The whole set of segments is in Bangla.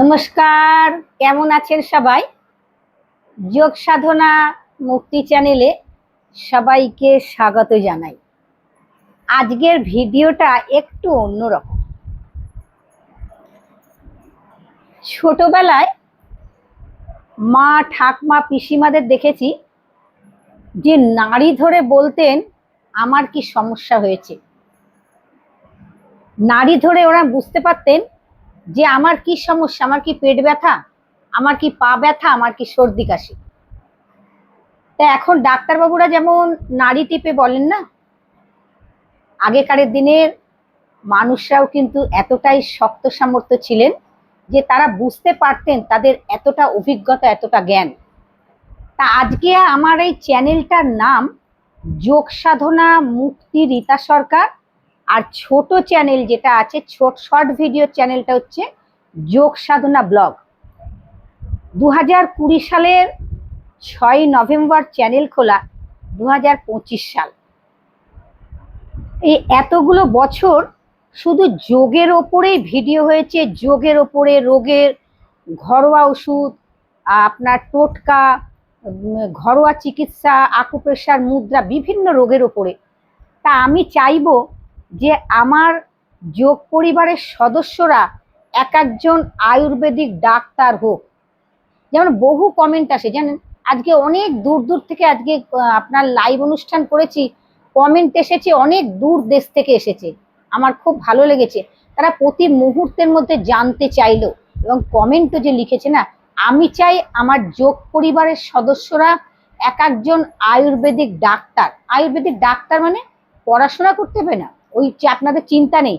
নমস্কার, কেমন আছেন সবাই? যোগ সাধনা মুক্তি চ্যানেলে সবাইকে স্বাগত জানাই। আজকের ভিডিওটা একটু অন্যরকম। ছোটবেলায় মা, ঠাকমা, পিসিমাদের দেখেছি যে নাড়ি ধরে বলতেন, আমার কি সমস্যা হয়েছে? নাড়ি ধরে ওরা বুঝতে পারতেন যে আমার কি সমস্যা? আমার কি পেট ব্যথা? আমার কি পা ব্যথা? আমার কি সর্দি কাশি? তা এখন ডাক্তারবাবুরা যেমন নাড়ি টিপে বলেন না, আগেকারের দিনের মানুষরাও কিন্তু এতটাই শক্ত সামর্থ্য ছিলেন যে তারা বুঝতে পারতেন তাদের এতটা অভিজ্ঞতা, এতটা জ্ঞান। তা আজকে আমার এই চ্যানেলটার নাম যোগ সাধনা মুক্তি রীতা সরকার। আর ছোট চ্যানেল যেটা আছে, ছোট, শর্ট ভিডিও চ্যানেলটা হচ্ছে যোগ সাধনা ব্লগ। দু হাজার কুড়ি সালের ছয় নভেম্বর চ্যানেল খোলা দু হাজার পঁচিশ সাল। এই এতগুলো বছর শুধু যোগের ওপরেই ভিডিও হয়েছে, যোগের ওপরে রোগের ঘরোয়া ওষুধ, আপনার টোটকা, ঘরোয়া চিকিৎসা, আকুপ্রেশার, মুদ্রা, বিভিন্ন রোগের ওপরে। তা আমি চাইব যে আমার যোগ পরিবারের সদস্যরা এক একজন আয়ুর্বেদিক ডাক্তার হোক। যেমন বহু কমেন্ট আসে, জানেন? আজকে অনেক দূর দূর থেকে আজকে আপনার লাইভ অনুষ্ঠান করেছি কমেন্ট এসেছে, অনেক দূর দেশ থেকে এসেছে। আমার খুব ভালো লেগেছে। তারা প্রতি মুহূর্তের মধ্যে জানতে চাইলো এবং কমেন্টও যে লিখেছে না, আমি চাই আমার যোগ পরিবারের সদস্যরা এক একজন আয়ুর্বেদিক ডাক্তার। আয়ুর্বেদিক ডাক্তার মানে পড়াশোনা করতে হবে না। ওই যে আপনাদের চিন্তা নেই।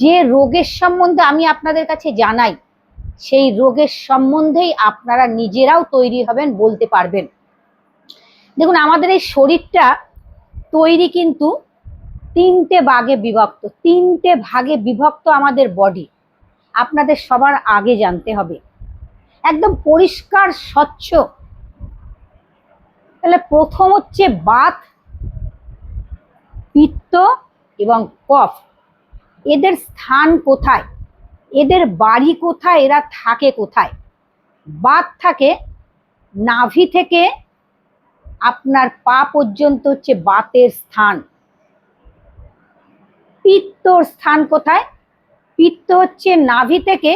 যে রোগের সম্বন্ধে আমি আপনাদের কাছে জানাই, সেই রোগের সম্বন্ধেই আপনারা নিজেরাও তৈরি হবেন, বলতে পারবেন। দেখুন, আমাদের এই শরীরটা তৈরি কিন্তু তিনটে ভাগে বিভক্ত। তিনটে ভাগে বিভক্ত আমাদের বডি আপনাদের সবার আগে জানতে হবে। একদম পরিষ্কার, স্বচ্ছ। তাহলে প্রথম হচ্ছে বাত, পিত্ত এবং কফ, এদের স্থান কোথায়? এদের বাড়ি কোথায়? এরা থাকে কোথায়? বাত থাকে নাভি থেকে আপনার পা পর্যন্ত হচ্ছে বাতের স্থান। পিত্তর স্থান কোথায়? পিত্ত হচ্ছে নাভি থেকে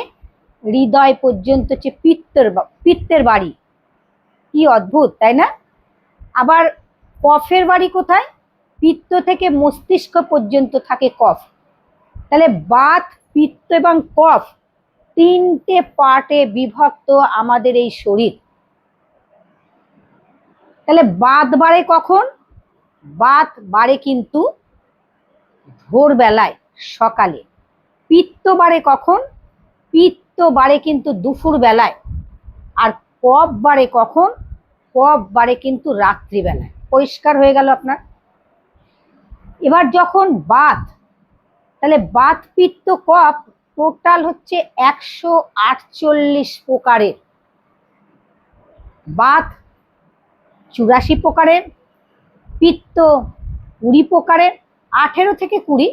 হৃদয় পর্যন্ত হচ্ছে পিত্তর পিত্তের বাড়ি। কি অদ্ভুত, তাই না? আবার কফের বাড়ি কোথায়? পিত্ত থেকে মস্তিষ্ক পর্যন্ত থাকে কফ। তাহলে বাত, পিত্ত এবং কফ তিনটে পার্টে বিভক্ত আমাদের এই শরীর। তাহলে বাত বাড়ে কখন? বাত বাড়ে কিন্তু ভোরবেলায়, সকালে। পিত্ত বাড়ে কখন? পিত্ত বাড়ে কিন্তু দুপুর বেলায় আর কফ বাড়ে কখন? কফ বাড়ে কিন্তু রাত্রিবেলায়। পরিষ্কার হয়ে গেল আপনার? এবার যখন বাত, তাহলে বাত পিত্ত কপ টোটাল হচ্ছে একশো আটচল্লিশ প্রকারের। বাত চুরাশি প্রকারের, পিত্ত কুড়ি প্রকারের, আঠেরো থেকে কুড়ি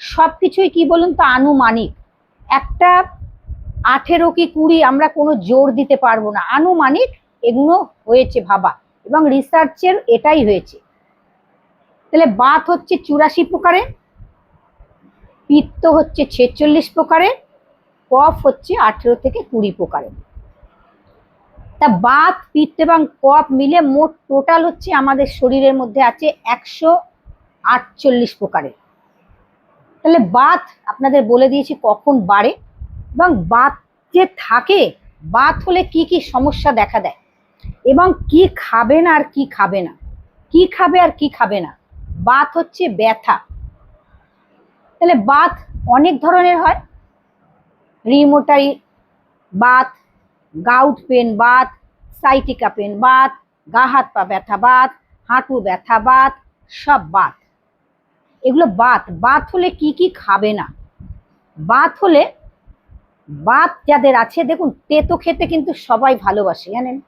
সব কিছুই কি বলুন তো আনুমানিক। একটা আঠেরো কি কুড়ি আমরা কোনো জোর দিতে পারব না। আনুমানিক এগুলো হয়েছে ভাবা, এবং রিসার্চের এটাই হয়েছে। তাহলে বাত হচ্ছে চুরাশি প্রকারে, পিত্ত হচ্ছে ছেচল্লিশ প্রকারের কফ হচ্ছে আঠেরো থেকে কুড়ি প্রকারের তা বাত, পিত্ত এবং কফ মিলে মোট টোটাল হচ্ছে আমাদের শরীরের মধ্যে আছে একশো আটচল্লিশ প্রকারের তাহলে বাত আপনাদের বলে দিয়েছি কখন বাড়ে এবং বাত যে থাকে, বাত হলে কি কি সমস্যা দেখা দেয় এবং কি খাবে না আর কি খাবে না, কি খাবে আর কি খাবে না। বাত হচ্ছে ব্যথা। তাহলে বাত অনেক ধরনের হয়। রিমোটারি বাত, গাউট পেন বাত, সাইটিকা পেন বাত, গা হাত পা ব্যথা বাত, হাঁটু ব্যথা বাত, সব বাত। এগুলো বাত। বাত হলে কি কি খাবে না? বাত হলে বাত যাদের আছে, দেখুন, তেতো খেতে কিন্তু সবাই ভালোবাসে, জানেন?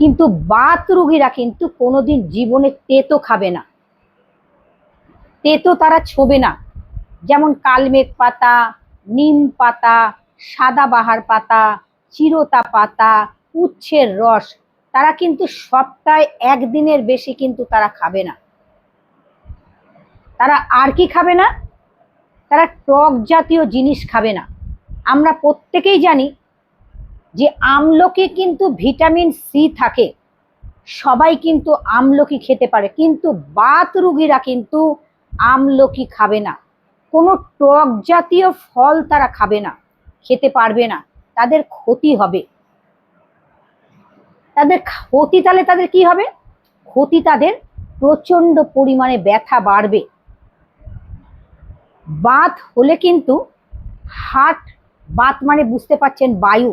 কিন্তু বাত রুগীরা কিন্তু কোনোদিন জীবনে তেতো খাবে না। তেতো তারা ছোবে না। যেমন কালমেঘ পাতা, নিম পাতা সাদাবাহার পাতা, চিরতা পাতা, উচ্ছের রস, তারা কিন্তু সপ্তাহে একদিনের বেশি কিন্তু তারা খাবে না। তারা আর কি খাবে না? তারা টক জাতীয় জিনিস খাবে না। আমরা প্রত্যেকেই জানি যে আমলকি কিন্তু ভিটামিন সি থাকে, সবাই কিন্তু আমলকি খেতে পারে, কিন্তু বাত রুগীরা কিন্তু আমলকি খাবে না। কোনো টক জাতীয় ফল তারা খাবে না, খেতে পারবে না, তাদের ক্ষতি হবে। তাদের ক্ষতি তাহলে তাদের কি হবে? ক্ষতি তাদের প্রচণ্ড পরিমাণে ব্যথা বাড়বে। বাত হলে কিন্তু হার্ট, বাত মানে বুঝতে পারছেন বায়ু।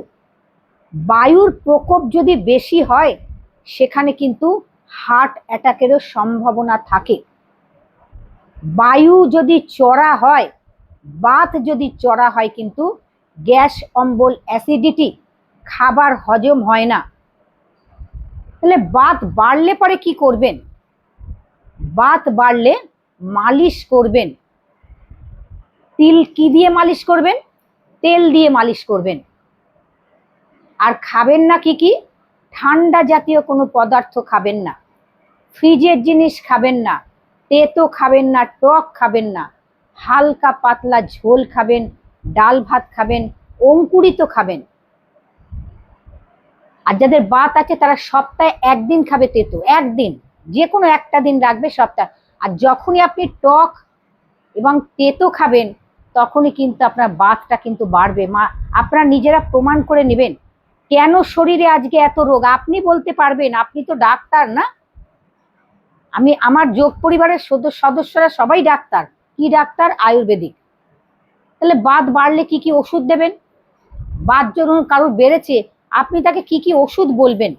বায়ুর প্রকোপ যদি বেশি হয়, সেখানে কিন্তু হার্ট অ্যাটাকেরও সম্ভাবনা থাকে। বায়ু যদি চড়া হয় বাত যদি চড়া হয় কিন্তু গ্যাস, অম্বল অ্যাসিডিটি খাবার হজম হয় না। তাহলে বাত বাড়লে পরে কি করবেন? বাত বাড়লে মালিশ করবেন। তিল কি দিয়ে মালিশ করবেন? তেল দিয়ে মালিশ করবেন। আর খাবেন না কি কি? ঠান্ডা জাতীয় কোনো পদার্থ খাবেন না। ফ্রিজের জিনিস খাবেন না। তেতো খাবেন না, টক খাবেন না। হালকা পাতলা ঝোল খাবেন, ডাল ভাত খাবেন, অঙ্কুরিত খাবেন। আর যাদের বাত আছে তারা সপ্তাহে একদিন খাবে তেতো, একদিন। যে কোনো একটা দিন রাখবে সপ্তাহ। আর যখনই আপনি টক এবং তেতো খাবেন, তখনই কিন্তু আপনার বাতটা কিন্তু বাড়বে। মা, আপনারা নিজেরা প্রমাণ করে নেবেন। কেন শরীরে আজকে এত রোগ? আপনি বলতে পারবেন, আপনি তো ডাক্তার না? আমি, আমার যোগ পরিবারের সদস্য সদস্যরা সবাই ডাক্তার। কি ডাক্তার? আয়ুর্বেদিক। তাহলে বাদ বাড়লে কি কি ওষুধ দেবেন? বাদ যখন কারোর বেড়েছে, আপনি তাকে কি কি ওষুধ বলবেন?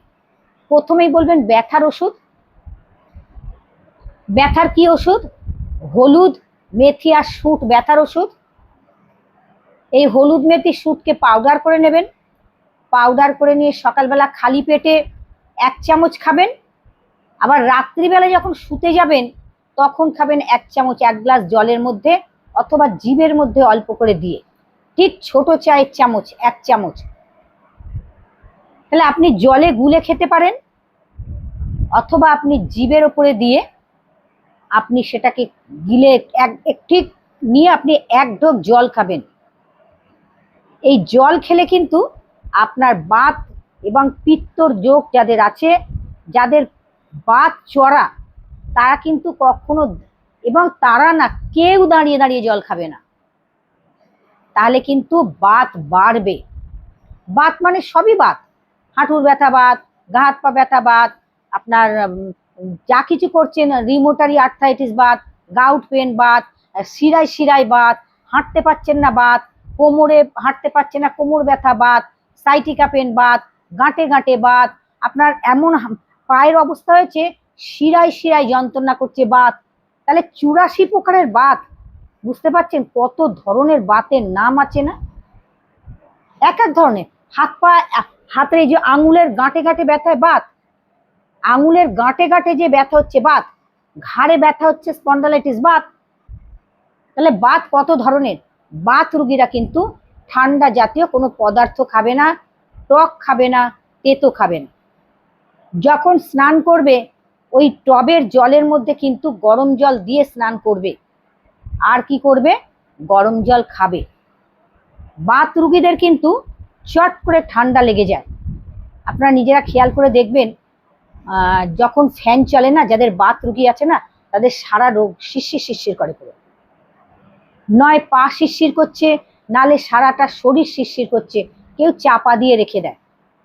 প্রথমেই বলবেন ব্যথার ওষুধ। ব্যথার কি ওষুধ? হলুদ, মেথি আর শুট ব্যথার ওষুধ। এই হলুদ, মেথি শুটকে পাউডার করে নেবেন। পাউডার করে নিয়ে সকালবেলা খালি পেটে এক চামচ খাবেন, আবার রাত্রিবেলা যখন শুতে যাবেন, তখন খাবেন এক চামচ, এক গ্লাস জলের মধ্যে অথবা জিভের মধ্যে অল্প করে দিয়ে। ঠিক ছোট চায়ের চামচ, এক চামচ। তাহলে আপনি জলে গুলে খেতে পারেন, অথবা আপনি জিভের ওপরে দিয়ে আপনি সেটাকে গিলে এক- ঠিক নিয়ে আপনি এক ঢোক জল খাবেন। এই জল খেলে কিন্তু আপনার বাত এবং পিত্তর যোগ যাদের আছে, যাদের বাত চড়া, তারা কিন্তু কখনো এবং তারা না কেউ দাঁড়িয়ে দাঁড়িয়ে জল খাবে না। তাহলে কিন্তু বাত বাড়বে। বাত মানে সবই বাত। হাঁটুর ব্যথা বাত, গা হাত পা ব্যথা বাত, আপনার যা কিছু করছেন রিমোটারি আর্থাইটিস বাত গাউট পেন বাত, শিরায় শিরায় বাত, হাঁটতে পারছেন না বাত, কোমরে হাঁটতে পারছেন না, কোমর ব্যথা বাত সাইটিকা পেন বাত গাঁটে গাঁটে বাত আপনার এমন পায়ের অবস্থা হয়েছে, শিরায় শিরায় যন্ত্রণা করছে বাত। তাহলে চুরাশি প্রকারের বাত, বুঝতে পারছেন কত ধরনের বাতের নাম আছে না? এক এক ধরনের, হাত পা হাতে এই যে আঙুলের গাঁটে গাঁটে ব্যথায় বাত, আঙুলের গাঁটে গাঁটে যে ব্যথা হচ্ছে বাত, ঘাড়ে ব্যথা হচ্ছে স্পন্ডালাইটিস বাত। তাহলে বাত কত ধরনের? বাত রুগীরা কিন্তু ঠান্ডা জাতীয় কোনো পদার্থ খাবে না টক খাবে না, তেতো খাবে না। যখন স্নান করবে, ওই টবের জলের মধ্যে কিন্তু গরম জল দিয়ে স্নান করবে। আর কি করবে? গরম জল খাবে। বাত রুগীদের কিন্তু চট করে ঠান্ডা লেগে যায়। আপনারা নিজেরা খেয়াল করে দেখবেন যখন ফ্যান চলে না, যাদের বাত রুগী আছে না, তাদের সারা রোগ শিরশির শিরশির করে পুরো। নয় পা শিরশির করছে, নালে সারাটা শরীর শিরশির করছে। কেউ চাপা দিয়ে রেখে দেয়।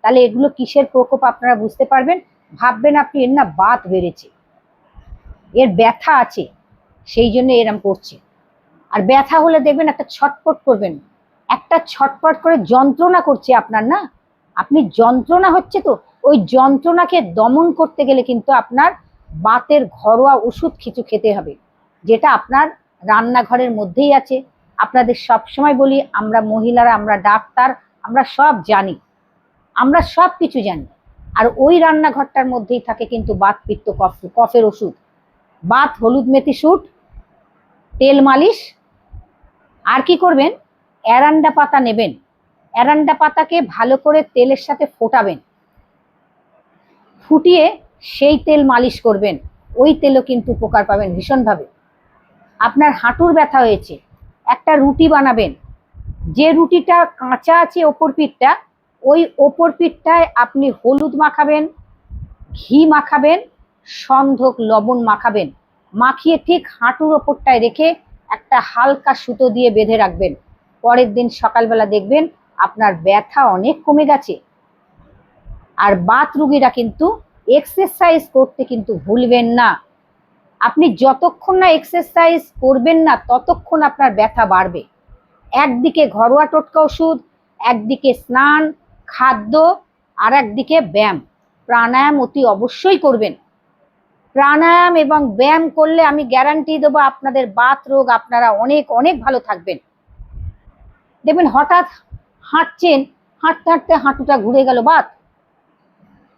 তাহলে এগুলো কিসের প্রকোপ আপনারা বুঝতে পারবেন? ভাববেন আপনি, এর না বাত বেড়েছে। এর ব্যথা আছে। সেই জন্য এরম করছে। আর ব্যথা হলে দেখবেন একটা ছটপট করবেন। একটা ছটপট করে যন্ত্রণা করছে আপনার, না? আপনি যন্ত্রণা হচ্ছে তো, ওই যন্ত্রণাকে দমন করতে গেলে কিন্তু আপনার বাতের ঘরোয়া ওষুধ কিছু খেতে হবে, যেটা আপনার রান্নাঘরের মধ্যেই আছে। আপনাদের সব সময় বলি, আমরা মহিলারা, আমরা ডাক্তার আমরা সব জানি, আমরা সব কিছু জানি। আর ওই রান্নাঘরটার মধ্যেই থাকে কিন্তু বাত পিত্ত কফ, কফের ওষুধ। বাত, হলুদ মেথি শুট তেল মালিশ। আর কি করবেন? এরান্ডা পাতা নেবেন। এরান্ডা পাতাকে ভালো করে তেলের সাথে ফোটাবেন। ফুটিয়ে সেই তেল মালিশ করবেন। ওই তেলও কিন্তু উপকার পাবেন ভীষণভাবে। আপনার হাঁটুর ব্যথা হয়েছে। একটা রুটি বানাবেন। যে রুটিটা কাঁচা আছে ওপর পিঠটা, ওই ওপর পিঠটায় আপনি হলুদ মাখাবেন, ঘি মাখাবেন, সন্ধক, লবণ মাখাবেন। মাখিয়ে ঠিক হাঁটুর ওপরটায় রেখে একটা হালকা সুতো দিয়ে বেঁধে রাখবেন। পরের দিন সকালবেলা দেখবেন আপনার ব্যথা অনেক কমে গেছে। আর বাত রুগীরা কিন্তু এক্সারসাইজ করতে কিন্তু ভুলবেন না। আপনি যতক্ষণ না এক্সারসাইজ করবেন না, ততক্ষণ আপনার ব্যথা বাড়বে। একদিকে ঘরোয়া টোটকা ওষুধ, একদিকে স্নান, খাদ্য আর একদিকে ব্যায়াম। প্রাণায়াম অতি অবশ্যই করবেন। প্রাণায়াম এবং ব্যায়াম করলে আমি গ্যারান্টি দেবো আপনাদের বাত রোগ আপনারা অনেক অনেক ভালো থাকবেন। দেখবেন হঠাৎ হাঁটছেন, হাঁটতে হাঁটতে হাঁটুটা ঘুরে গেল বাত।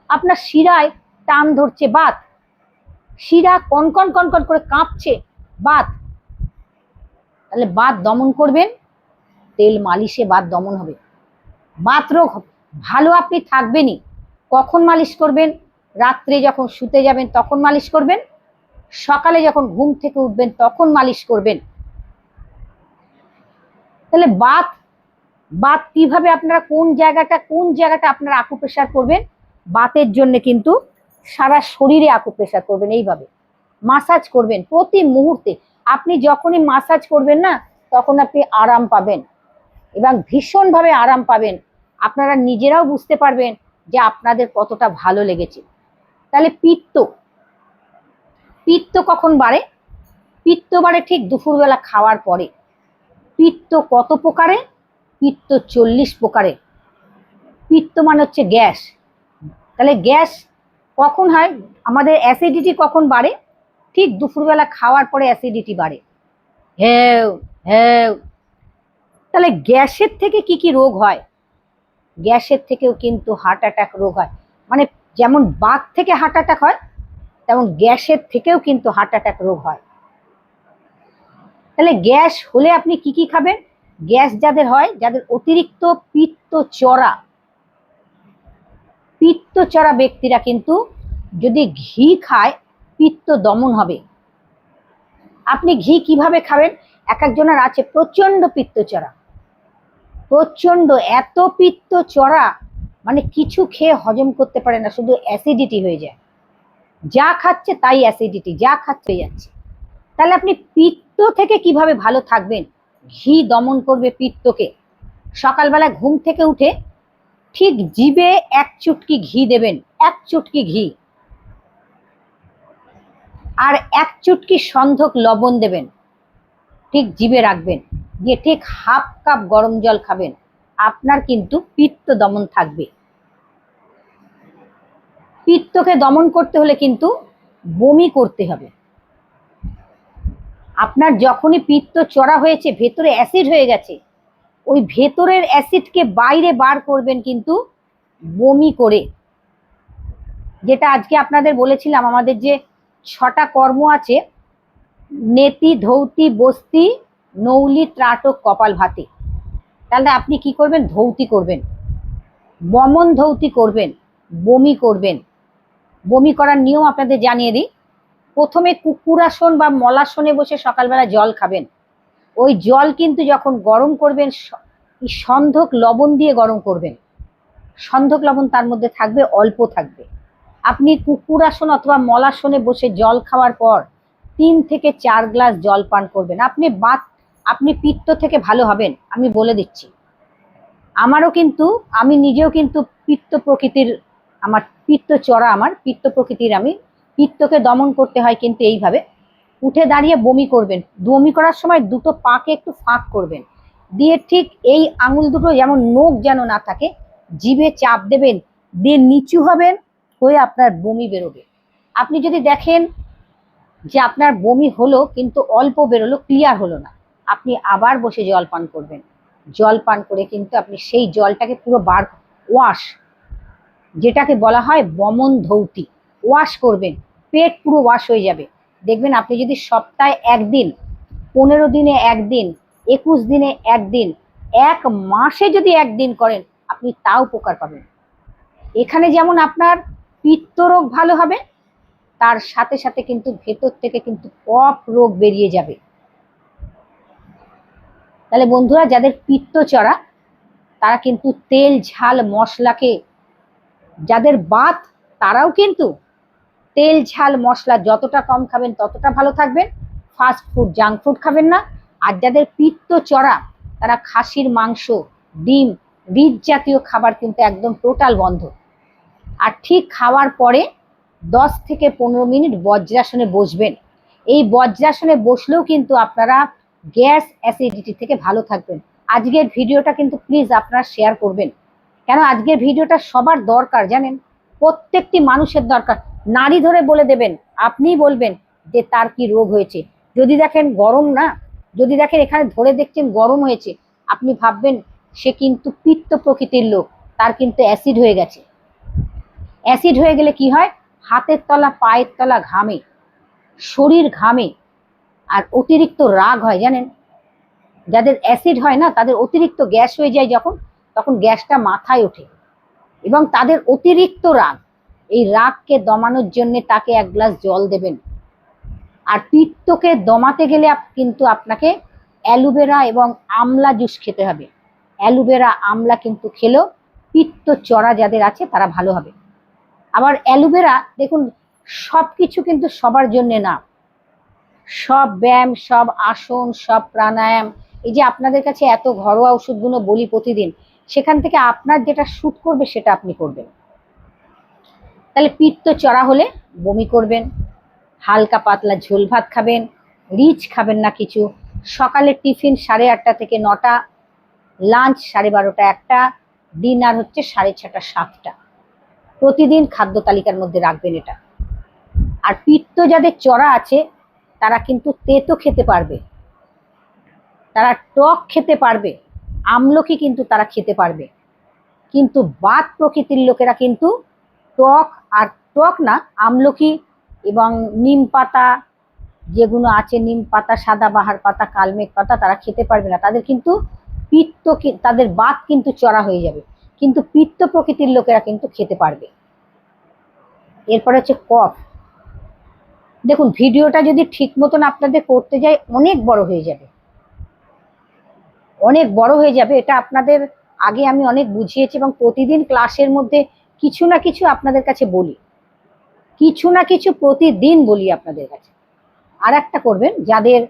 আপনার শিরায় টান ধরছে বাত। শিরা কনকন কনকন করে কাঁপছে বাত। তাহলে বাত দমন করবেন। তেল মালিশে বাত দমন হবে। বাত রোগ ভালো আপনি থাকবেনই। কখন মালিশ করবেন? রাত্রে যখন শুতে যাবেন, তখন মালিশ করবেন। সকালে যখন ঘুম থেকে উঠবেন, তখন মালিশ করবেন। তাহলে বাত বাত কীভাবে আপনারা কোন জায়গাটা কোন জায়গাটা আপনারা আকু প্রেশার করবেন? বাতের জন্য কিন্তু সারা শরীরে আকু প্রেশার করবেন এইভাবে। মাসাজ করবেন প্রতি মুহূর্তে। আপনি যখনই মাসাজ করবেন না, তখন আপনি আরাম পাবেন। এবং ভীষণভাবে আরাম পাবেন। আপনারা নিজেরাও বুঝতে পারবেন যে আপনাদের কতটা ভালো লেগেছে। তাহলে পিত্ত। পিত্ত কখন বাড়ে? পিত্ত বাড়ে ঠিক দুপুরবেলা খাওয়ার পরে। পিত্ত কত প্রকারে? পিত্ত চল্লিশ প্রকারে। পিত্ত মানে হচ্ছে গ্যাস। তাহলে গ্যাস কখন হয়? আমাদের অ্যাসিডিটি কখন বাড়ে? ঠিক দুপুরবেলা খাওয়ার পরে অ্যাসিডিটি বাড়ে। হ্যাঁ হ্যাঁ তাহলে গ্যাসের থেকে কি কি রোগ হয়? গ্যাসের থেকেও কিন্তু হার্ট অ্যাটাক রোগ হয়। মানে যেমন বাত থেকে হার্ট অ্যাটাক হয়, তেমন গ্যাসের থেকেও কিন্তু হার্ট অ্যাটাক রোগ হয়। তাহলে গ্যাস হলে আপনি কি কি খাবেন? গ্যাস যাদের হয়, যাদের অতিরিক্ত পিত্ত চড়া পিত্ত চড়া ব্যক্তিরা কিন্তু যদি ঘি খায়, পিত্ত দমন হবে। আপনি ঘি কীভাবে খাবেন? এক একজনের আছে প্রচণ্ড পিত্ত চড়া। প্রচণ্ড এত পিত্ত চড়া মানে কিছু খেয়ে হজম করতে পারে না, শুধু অ্যাসিডিটি হয়ে যায়। যা খাচ্ছে তাই অ্যাসিডিটি যা খাচ্ছে হয়ে যাচ্ছে। তাহলে আপনি পিত্ত থেকে কীভাবে ভালো থাকবেন? ঘি দমন করবে পিত্তকে। সকালবেলা ঘুম থেকে উঠে ঠিক জিবে এক চুটকি ঘি দেবেন, এক চুটকি ঘি। আর এক চুটকি সন্ধক লবণ দেবেন, ঠিক জিবে রাখবেন। দিয়ে ঠিক হাফ কাপ গরম জল খাবেন, আপনার কিন্তু পিত্ত দমন থাকবে। পিত্তকে দমন করতে হলে কিন্তু বমি করতে হবে। আপনার যখনই পিত্ত চড়া হয়েছে, ভেতরে অ্যাসিড হয়ে গেছে, ওই ভেতরের অ্যাসিডকে বাইরে বার করবেন কিন্তু বমি করে। যেটা আজকে আপনাদের বলেছিলাম, আমাদের যে ছটা কর্ম আছে, নেতি, ধৌতি, বস্তি নৌলি, ত্রাটক, কপাল ভাতে। তাহলে আপনি কি করবেন? ধৌতি করবেন। বমন ধৌতি করবেন, বমি করবেন। বমি করার নিয়ম আপনাদের জানিয়ে দিই। প্রথমে কুকুরাসন বা মলাসনে বসে সকালবেলা জল খাবেন। ওই জল কিন্তু যখন গরম করবেন সন্ধক লবণ দিয়ে গরম করবেন। সন্ধক লবণ তার মধ্যে থাকবে, অল্প থাকবে। আপনি কুকুরাসন অথবা মলাসনে বসে জল খাওয়ার পর তিন থেকে চার গ্লাস জল পান করবেন। আপনি বাত আপনি পিত্ত থেকে ভালো হবেন, আমি বলে দিচ্ছি। আমারও কিন্তু, আমি নিজেও কিন্তু পিত্ত প্রকৃতির, আমার পিত্ত চড়া আমার, পিত্ত প্রকৃতির আমি পিত্তকে দমন করতে হয় কিন্তু এইভাবে। উঠে দাঁড়িয়ে বমি করবেন, বমি করার সময় দুটো পাকে একটু ফাঁক করবেন। দিয়ে ঠিক এই আঙুল দুটো যেমন নোখ যেন না থাকে, জিভে চাপ দেবেন, দিয়ে নিচু হবেন, হয়ে আপনার বমি বেরোবে। আপনি যদি দেখেন যে আপনার বমি হলো কিন্তু অল্প বেরোলো ক্লিয়ার হলো না আপনি আবার বসে জল পান করবেন। জল পান করে কিন্তু আপনি সেই জলটাকে পুরো বার ওয়াশ, যেটাকে বলা হয় বমন ধৌতি, ওয়াশ করবেন। পেট পুরো ওয়াশ হয়ে যাবে। দেখবেন আপনি যদি সপ্তাহে একদিন, পনেরো দিনে একদিন, একুশ দিনে একদিন, এক মাসে যদি একদিন করেন, আপনি তাও উপকার পাবেন। এখানে যেমন আপনার পিত্তরোগ ভালো হবে, তার সাথে সাথে কিন্তু ভেতর থেকে কিন্তু কফ রোগ বেরিয়ে যাবে। তাহলে বন্ধুরা, যাদের পিত্ত চড়া তারা কিন্তু তেল, ঝাল, মশলাকে, যাদের বাত, তারাও কিন্তু তেল, ঝাল, মশলা যতটা কম খাবেন, ততটা ভালো থাকবেন। ফাস্ট ফুড জাঙ্ক ফুড খাবেন না। আর যাদের পিত্ত চড়া তারা খাসির মাংস, ডিম, রিচ জাতীয় খাবার কিন্তু একদম টোটাল বন্ধ। আর ঠিক খাওয়ার পরে দশ থেকে পনেরো মিনিট বজ্রাসনে বসবেন। এই বজ্রাসনে বসলেও কিন্তু আপনারা গ্যাস অ্যাসিডিটি থেকে ভালো থাকবেন। আজকের ভিডিওটা কিন্তু প্লিজ আপনারা শেয়ার করবেন। কেন? আজকের ভিডিওটা সবার দরকার, জানেন? প্রত্যেকটি মানুষের দরকার। নারী ধরে বলে দেবেন, আপনিই বলবেন যে তার কি রোগ হয়েছে। যদি দেখেন গরম না, যদি দেখেন এখানে ধরে দেখছেন গরম হয়েছে, আপনি ভাববেন সে কিন্তু পিত্ত প্রকৃতির লোক, তার কিন্তু অ্যাসিড হয়ে গেছে। অ্যাসিড হয়ে গেলে কি হয়? হাতের তলা, পায়ের তলা ঘামে, শরীর ঘামে। আর অতিরিক্ত রাগ হয়, জানেন? যাদের অ্যাসিড হয় না, তাদের অতিরিক্ত গ্যাস হয়ে যায় যখন, তখন গ্যাসটা মাথায় ওঠে। এবং তাদের অতিরিক্ত রাগ, এই রাগকে দমানোর জন্য তাকে এক গ্লাস জল দেবেন। আর পিত্তকে দমাতে গেলে কিন্তু আপনাকে অ্যালোভেরা এবং আমলা জুস খেতে হবে। অ্যালোভেরা, আমলা কিন্তু খেলেও পিত্ত চড়া যাদের আছে, তারা ভালো হবে। আবার অ্যালোভেরা, দেখুন সব কিছু কিন্তু সবার জন্যে না। সব ব্যায়াম, সব আসন, সব প্রাণায়াম, এই যে আপনাদের কাছে এত ঘরোয়া ওষুধগুলো বলি প্রতিদিন, সেখান থেকে আপনার যেটা শ্যুট করবে সেটা আপনি করবেন। তাহলে পিত্ত চড়া হলে বমি করবেন, হালকা পাতলা ঝোল ভাত খাবেন, রিচ খাবেন না কিছু। সকালে টিফিন সাড়ে আটটা থেকে নটা, লাঞ্চ সাড়ে বারোটা একটা, ডিনার হচ্ছে সাড়ে ছটা, সাতটা। প্রতিদিন খাদ্য তালিকার মধ্যে রাখবেন এটা। আর পিত্ত যাদের চড়া আছে তারা কিন্তু তেতো খেতে পারবে। তারা টক খেতে পারবে, আমলকি কিন্তু তারা খেতে পারবে। কিন্তু বাত প্রকৃতির লোকেরা কিন্তু টক আর টক না, আমলকি এবং নিম পাতা, যেগুলো আছে নিম পাতা সাদাবাহার পাতা, কালমেঘ পাতা তারা খেতে পারবে না। তাদের কিন্তু পিত্ত তাদের বাত কিন্তু চড়া হয়ে যাবে। কিন্তু পিত্ত প্রকৃতির লোকেরা কিন্তু খেতে পারবে। এরপরে হচ্ছে কফ। দেখুন, ভিডিওটা যদি ঠিক মতন আপনাদের করতে যাই অনেক বড় হয়ে যাবে। অনেক বড় হয়ে যাবে। এটা আপনাদের আগে আমি অনেক বুঝিয়েছি এবং প্রতিদিন ক্লাসের মধ্যে কিছু না কিছু আপনাদের কাছে বলি। কিছু না কিছু প্রতিদিন বলি আপনাদের কাছে। আর একটা করবেন, যাদের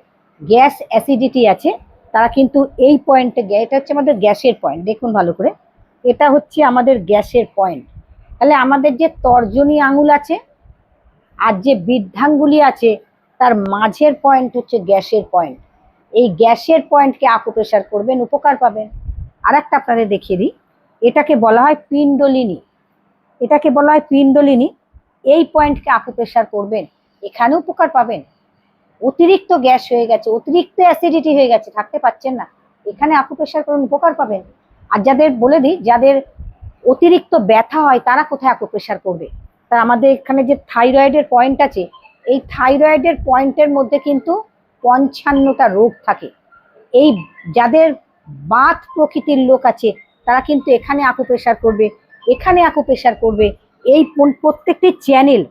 গ্যাস অ্যাসিডিটি আছে, তারা কিন্তু এই পয়েন্টে এটা হচ্ছে আমাদের গ্যাসের পয়েন্ট, দেখুন ভালো করে। এটা হচ্ছে আমাদের গ্যাসের পয়েন্ট। তাহলে আমাদের যে তর্জনী আঙুল আছে আর যে বৃদ্ধাঙ্গুলি আছে, তার মাঝের পয়েন্ট হচ্ছে গ্যাসের পয়েন্ট এই গ্যাসের পয়েন্টকে আকুপ্রেশার করবেন, উপকার পাবেন। আর একটা আপনাদের দেখিয়ে দিই। এটাকে বলা হয় পিণ্ডলিনী। এটাকে বলা হয় পিণ্ডলিনী। এই পয়েন্টকে আকুপ্রেশার করবেন, এখানে উপকার পাবেন। অতিরিক্ত গ্যাস হয়ে গেছে, অতিরিক্ত অ্যাসিডিটি হয়ে গেছে, থাকতে পাচ্ছেন না। এখানে আকুপ্রেশার করুন, উপকার পাবেন। আর যাদের, বলে দিই, যাদের অতিরিক্ত ব্যথা হয়, তারা কোথায় আকুপ্রেশার করবে? তা আমাদের এখানে যে থাইরয়েডের পয়েন্ট আছে, এই থাইরয়েডের পয়েন্টের মধ্যে কিন্তু পঞ্চান্নটা রোগ থাকে। এই যাদের বাত প্রকৃতির লোক আছে, তারা কিন্তু এখানে আকুপ্রেশার করবে, এখানে আকুপ্রেশার করবে। এই প্রত্যেকটি চ্যানেল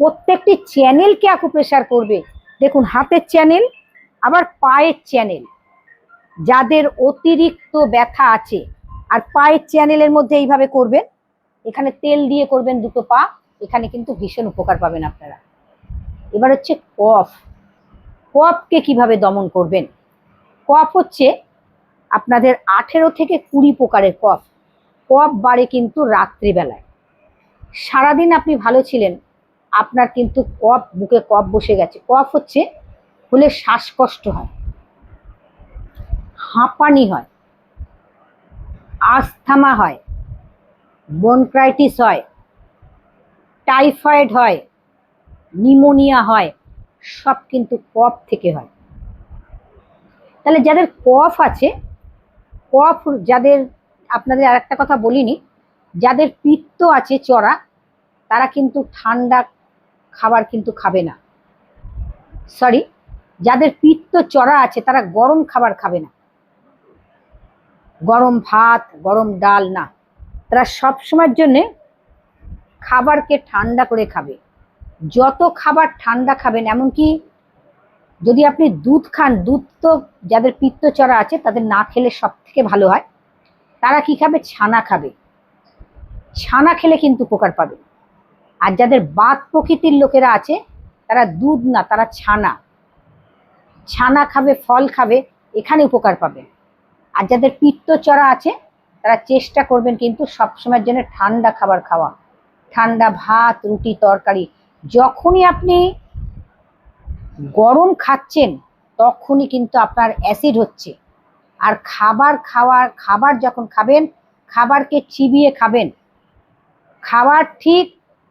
প্রত্যেকটি চ্যানেলকে আকুপ্রেশার করবে। দেখুন, হাতের চ্যানেল আবার পায়ের চ্যানেল যাদের অতিরিক্ত ব্যথা আছে, আর পায়ের চ্যানেলের মধ্যে এইভাবে করবেন এখানে তেল দিয়ে করবেন দুটো পা, এখানে কিন্তু ভীষণ উপকার পাবেন আপনারা। এবার হচ্ছে কফ। কফকে কীভাবে দমন করবেন? কফ হচ্ছে আপনাদের আঠেরো থেকে কুড়ি প্রকারের কফ। কফ বাড়ে কিন্তু রাত্রিবেলায়। সারাদিন আপনি ভালো ছিলেন, আপনার কিন্তু কফ, বুকে কফ বসে গেছে। কফ হচ্ছে, হলে শ্বাসকষ্ট হয়, হাঁপানি হয়, আস্থামা হয় বনক্রাইটিস হয়, টাইফয়েড হয়, নিমোনিয়া হয়, সব কিন্তু কফ থেকে হয়। তাহলে যাদের কফ আছে, কফ যাদের, আপনাদের আর একটা কথা বলিনি, যাদের পিত্ত আছে চড়া, তারা কিন্তু ঠান্ডা খাবার কিন্তু খাবে না। সরি যাদের পিত্ত চড়া আছে, তারা গরম খাবার খাবে না। গরম ভাত, গরম ডাল না। তারা সবসময়ের জন্যে খাবারকে ঠান্ডা করে খাবে। যত খাবার ঠান্ডা খাবেন, এমনকি যদি আপনি দুধ খান, দুধ তো যাদের পিত্তচড়া আছে, তাদের না খেলে সব থেকে ভালো হয়, তারা কি খাবে? ছানা খাবে। ছানা খেলে কিন্তু উপকার পাবে। আর যাদের বাত প্রকৃতির লোকেরা আছে, তারা দুধ না, তারা ছানা। ছানা খাবে, ফল খাবে, এখানে উপকার পাবে। আর যাদের পিত্তচড়া আছে তারা চেষ্টা করবেন কিন্তু সবসময়ের জন্য ঠান্ডা খাবার খাওয়া। ঠান্ডা ভাত, রুটি, তরকারি, যখনই আপনি গরম খাচ্ছেন, তখনই কিন্তু আপনার অ্যাসিড হচ্ছে। আর খাবার খাওয়ার, খাবার যখন খাবেন, খাবারকে চিবিয়ে খাবেন। খাবার ঠিক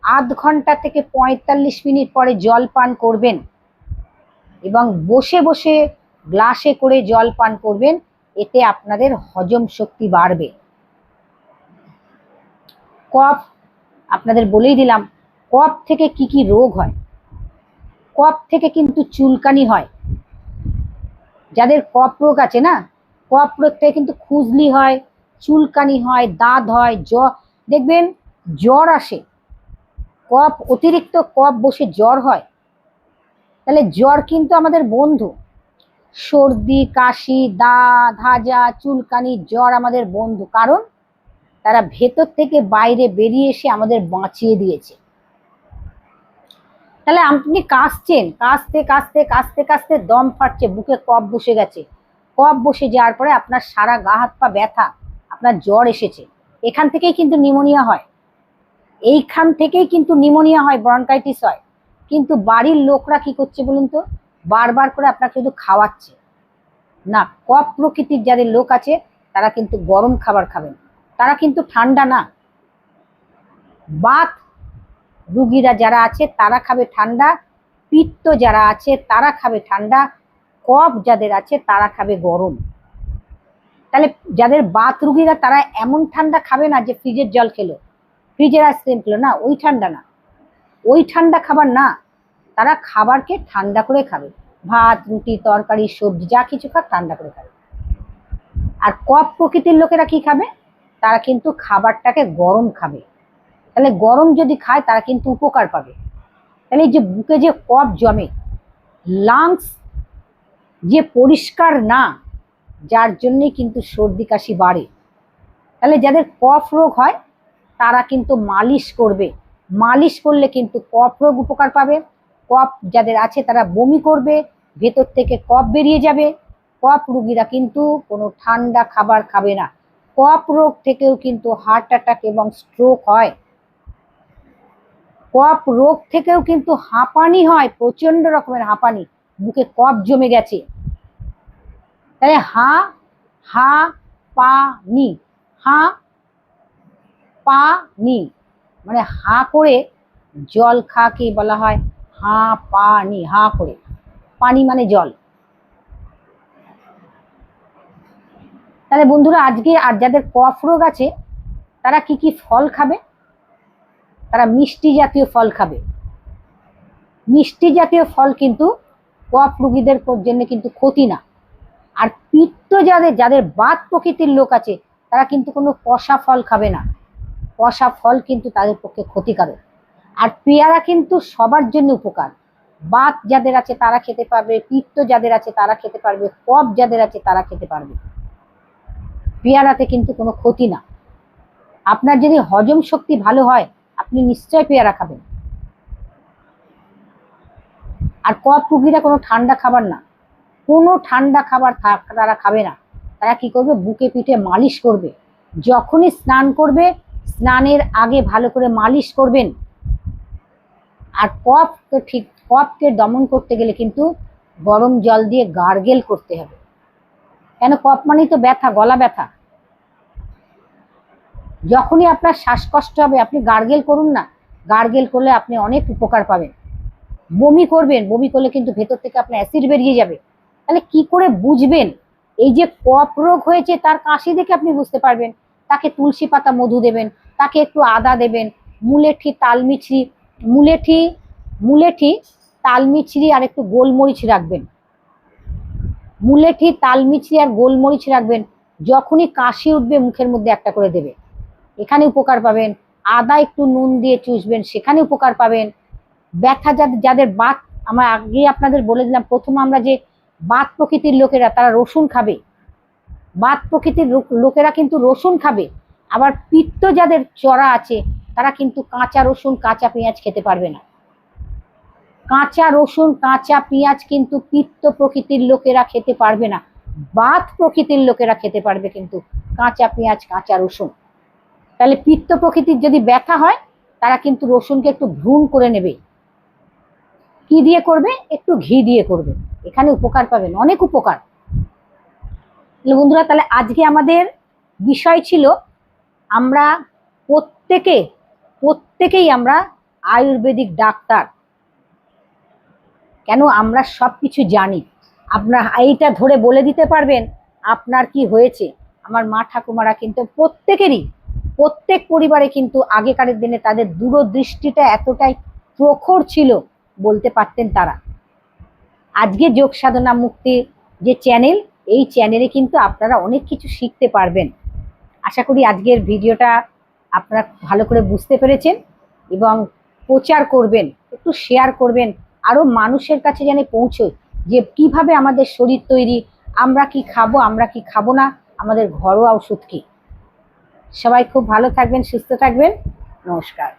আধ ঘণ্টা থেকে পঁয়তাল্লিশ মিনিট পরে জল পান করবেন এবং বসে বসে গ্লাসে করে জল পান করবেন। এতে আপনাদের হজম শক্তি বাড়বে। কফ, আপনাদের বলেই দিলাম, কফ থেকে কি কি রোগ হয়? কফ থেকে কিন্তু চুলকানি হয়। যাদের কফ রোগ আছে না, কফ রোগ থেকে কিন্তু খুজলি হয়, চুলকানি হয়, দাঁত হয় জ্বর দেখবেন জ্বর আসে। কফ, অতিরিক্ত কফ বসে জ্বর হয়। তাহলে জ্বর কিন্তু আমাদের বন্ধু। সর্দি, কাশি দাঁত হাজা চুলকানি, জ্বর আমাদের বন্ধু। কারণ তারা ভেতর থেকে বাইরে বেরিয়ে এসে আমাদের বাঁচিয়ে দিয়েছে। তাহলে আপনি কাশছেন, কাশতে কাশতে কাশতে কাশতে দম ফাটছে, বুকে কফ বসে গেছে। কফ বসে যাওয়ার পরে আপনার সারা গা, হাত, পা ব্যথা, আপনার জ্বর এসেছে। এখান থেকেই কিন্তু নিমোনিয়া হয়। এইখান থেকেই কিন্তু নিমোনিয়া হয়, ব্রনকাইটিস হয়। কিন্তু বাড়ির লোকরা কি করছে বলুন তো? বারবার করে আপনাকে শুধু খাওয়াচ্ছে। না কফ প্রকৃতির যাদের লোক আছে, তারা কিন্তু গরম খাবার খাবেন। তারা কিন্তু ঠান্ডা না। বাত রুগীরা যারা আছে, তারা খাবে ঠান্ডা। পিত্ত যারা আছে, তারা খাবে ঠান্ডা। কফ যাদের আছে, তারা খাবে গরম। তাহলে যাদের বাত রুগীরা, তারা এমন ঠান্ডা খাবে না যে ফ্রিজের জল খেলো। ফ্রিজের আইসক্রিম খেলো না, ওই ঠান্ডা না। ওই ঠান্ডা খাবার না। তারা খাবারকে ঠান্ডা করে খাবে। ভাত, রুটি, তরকারি, সবজি, যা কিছু খাক ঠান্ডা করে খাবে। আর কফ প্রকৃতির লোকেরা কি খাবে? তারা কিন্তু খাবারটাকে গরম খাবে। তাহলে গরম যদি খায়, তারা কিন্তু উপকার পাবে। তাহলে যে বুকে যে কফ জমে লাংস যে পরিষ্কার না, যার জন্যে কিন্তু সর্দি কাশি বাড়ে। তাহলে যাদের কফ রোগ হয়, তারা কিন্তু মালিশ করবে। মালিশ করলে কিন্তু কফ রোগ উপকার পাবে। কফ যাদের আছে তারা বমি করবে, ভেতর থেকে কফ বেরিয়ে যাবে। কফ রুগীরা কিন্তু কোনো ঠান্ডা খাবার খাবে না। কফ রোগ থেকেও কিন্তু হার্ট অ্যাটাক এবং স্ট্রোক হয়। কফ রোগ থেকেও কিন্তু হাঁপানি হয় প্রচণ্ড রকমের হাঁপানি। বুকে কফ জমে গেছে। তাহলে হা হা, পা, নি। হা, পা, নি। মানে হা করে জল খা খাকে বলা হয়। হা পানি হা করে। পানি মানে জল। তাহলে বন্ধুরা, আজকে আর যাদের কফ রোগ আছে, তারা কি কি ফল খাবে? তারা মিষ্টি জাতীয় ফল খাবে। মিষ্টি জাতীয় ফল কিন্তু কফ রোগীদের জন্য কিন্তু ক্ষতি না। আর পিত্ত যাদের যাদের বাদ প্রকৃতির লোক আছে, তারা কিন্তু কোনো কষা ফল খাবে না। কষা ফল কিন্তু তাদের পক্ষে ক্ষতিকারক। আর পেয়ারা কিন্তু সবার জন্য উপকার। বাত যাদের আছে তারা খেতে পারবে, পিত্ত যাদের আছে তারা খেতে পারবে, কফ যাদের আছে তারা খেতে পারবে। পেয়ারাতে কিন্তু কোনো ক্ষতি না। আপনার যদি হজম শক্তি ভালো হয়, আপনি নিশ্চয় পেয়ারা খাবেন। আর কফ রুগীরা কোনো ঠান্ডা খাবার না। কোনো ঠান্ডা খাবার তারা খাবে না। তারা কি করবে? বুকে পিঠে মালিশ করবে। যখনই স্নান করবে, স্নানের আগে ভালো করে মালিশ করবেন। আর কফকে ঠিক, কফকে দমন করতে গেলে কিন্তু গরম জল দিয়ে গার্গেল করতে হবে। কেন? কফ মানেই তো ব্যথা, গলা ব্যথা। যখনই আপনার শ্বাসকষ্ট হবে, আপনি গার্গেল করুন না। গার্গেল করলে আপনি অনেক উপকার পাবেন। বমি করবেন, বমি করলে কিন্তু ভেতর থেকে আপনার অ্যাসিড বেরিয়ে যাবে। তাহলে কি করে বুঝবেন? এই যে কফ রোগ হয়েছে, তার কাশি দেখে আপনি বুঝতে পারবেন। তাকে তুলসী পাতা মধু দেবেন, তাকে একটু আদা দেবেন মুলেঠি তালমিছরি মুলেঠি মুলেঠি তালমিছরি আর একটু গোলমরিচ রাখবেন। মুলেঠি, তালমিছরি আর গোলমরিচ রাখবেন, যখনই কাশি উঠবে মুখের মধ্যে একটা করে দেবে। এখানে উপকার পাবেন, আদা একটু নুন দিয়ে চুষবেন, সেখানে উপকার পাবেন। ব্যথা যাদের যাদের বাত, আমার আগে আপনাদের বলে দিলাম, প্রথম আমরা যে বাত প্রকৃতির লোকেরা, তারা রসুন খাবে। বাত প্রকৃতির লোকেরা কিন্তু রসুন খাবে। আবার পিত্ত যাদের চড়া আছে তারা কিন্তু কাঁচা রসুন, কাঁচা পেঁয়াজ খেতে পারবে না। কাঁচা রসুন, কাঁচা পেঁয়াজ কিন্তু পিত্ত প্রকৃতির লোকেরা খেতে পারবে না। বাত প্রকৃতির লোকেরা খেতে পারবে কিন্তু কাঁচা পেঁয়াজ, কাঁচা রসুন। তাহলে পিত্ত প্রকৃতির যদি ব্যথা হয়, তারা কিন্তু রসুনকে একটু ভ্রূণ করে নেবে। কি দিয়ে করবে? একটু ঘি দিয়ে করবে। এখানে উপকার পাবেন, অনেক উপকার। বন্ধুরা, তাহলে আজকে আমাদের বিষয় ছিল, আমরা প্রত্যেকে প্রত্যেকেই আমরা আয়ুর্বেদিক ডাক্তার। কেন আমরা সব কিছু জানি? আপনার এইটা ধরে বলে দিতে পারবেন, আপনার কি হয়েছে? আমার মা ঠাকুমারা কিন্তু প্রত্যেকেরই, প্রত্যেক পরিবারে কিন্তু আগেকারের দিনে তাদের দূরদৃষ্টিটা এতটাই প্রখর ছিল বলতে পারতেন তারা। আজকে যোগ সাধনা মুক্তি যে চ্যানেল, এই চ্যানেলে কিন্তু আপনারা অনেক কিছু শিখতে পারবেন। আশা করি আজকের ভিডিওটা আপনারা ভালো করে বুঝতে পেরেছেন এবং প্রচার করবেন, একটু শেয়ার করবেন আরও মানুষের কাছে যেন পৌঁছয় যে কীভাবে আমাদের শরীর তৈরি, আমরা কি খাব, আমরা কি খাব না, আমাদের ঘরোয়া ওষুধ কী। সবাই খুব ভালো থাকবেন, সুস্থ থাকবেন, নমস্কার।